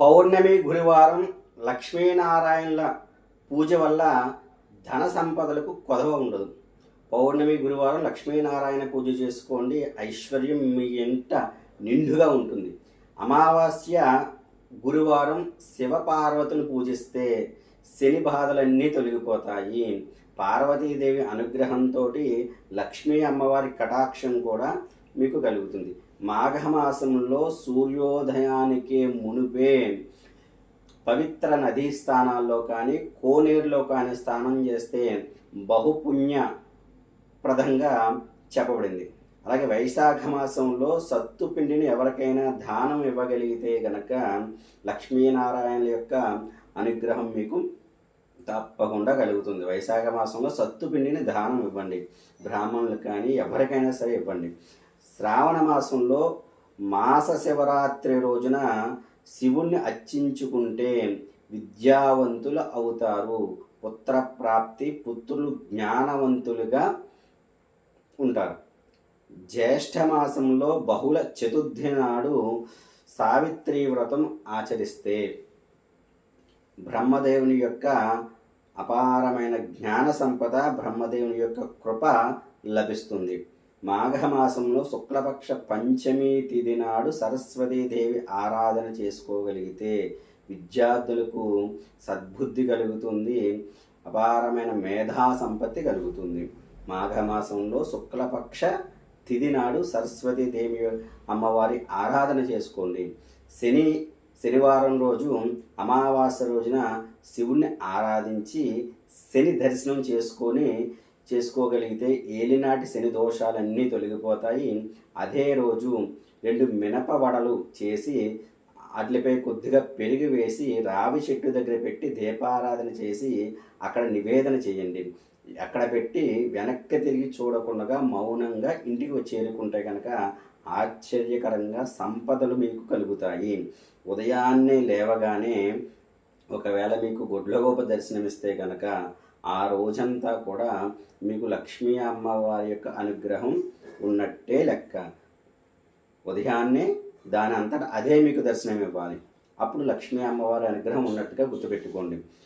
పౌర్ణమి గురువారం లక్ష్మీనారాయణల పూజ వల్ల ధన సంపదలకు కొదవ ఉండదు. పౌర్ణమి గురువారం లక్ష్మీనారాయణ పూజ చేసుకోండి. ఐశ్వర్యం మీ ఎంట నిండుగా ఉంటుంది. అమావాస్య గురువారం శివపార్వతులు పూజిస్తే శని బాధలన్నీ తొలగిపోతాయి. పార్వతీదేవి అనుగ్రహంతో లక్ష్మీ అమ్మవారి కటాక్షం కూడా మీకు కలుగుతుంది. మాఘమాసంలో సూర్యోదయానికి మునుపే పవిత్ర నదీ స్థానాల్లో కానీ కోనేరులో కానీ స్నానం చేస్తే బహుపుణ్య ప్రదంగా చెప్పబడింది. అలాగే వైశాఖ మాసంలో సత్తు పిండిని ఎవరికైనా దానం ఇవ్వగలిగితే గనక లక్ష్మీనారాయణ యొక్క అనుగ్రహం మీకు తప్పకుండా కలుగుతుంది. వైశాఖ మాసంలో సత్తు పిండిని దానం ఇవ్వండి. బ్రాహ్మణులకు కానీ ఎవరికైనా సరే ఇవ్వండి. శ్రావణ మాసంలో మాస శివరాత్రి రోజున శివుణ్ణి అర్చించుకుంటే విద్యావంతులు అవుతారు. పుత్రప్రాప్తి పుత్రులు జ్ఞానవంతులుగా ఉంటారు. జ్యేష్ఠ మాసంలో బహుళ చతుర్థి నాడు సావిత్రి వ్రతం ఆచరిస్తే బ్రహ్మదేవుని యొక్క అపారమైన జ్ఞాన సంపద బ్రహ్మదేవుని యొక్క కృప లభిస్తుంది. మాఘమాసంలో శుక్లపక్ష పంచమి తిథి నాడు సరస్వతీదేవి ఆరాధన చేసుకోగలిగితే విద్యార్థులకు సద్బుద్ధి కలుగుతుంది అపారమైన మేధా సంపత్తి కలుగుతుంది. మాఘమాసంలో శుక్లపక్ష తిథి నాడు సరస్వతీదేవి అమ్మవారి ఆరాధన చేసుకోండి. శని శనివారం రోజు అమావాస్య రోజున శివుణ్ణి ఆరాధించి శని దర్శనం చేసుకొని చేసుకోగలిగితే ఏలినాటి శని దోషాలన్నీ తొలగిపోతాయి. అదే రోజు రెండు మినప వడలు చేసి వాటిపై కొద్దిగా పెరుగు వేసి రావి చెట్టు దగ్గర పెట్టి దీపారాధన చేసి అక్కడ నివేదన చేయండి. అక్కడ పెట్టి వెనక్కి తిరిగి చూడకుండా మౌనంగా ఇంటికి చేరుకుంటే కనుక ఆశ్చర్యకరంగా సంపదలు మీకు కలుగుతాయి. ఉదయాన్నే లేవగానే ఒకవేళ మీకు గుడ్లగోప దర్శనమిస్తే కనుక ఆ రోజంతా కూడా మీకు లక్ష్మీ అమ్మవారి యొక్క అనుగ్రహం ఉన్నట్టే లెక్క. ఉదయాన్నే దాని అంతటా అదే మీకు దర్శనం ఇవ్వాలి అప్పుడు లక్ష్మీ అమ్మవారి అనుగ్రహం ఉన్నట్టుగా గుర్తుపెట్టుకోండి.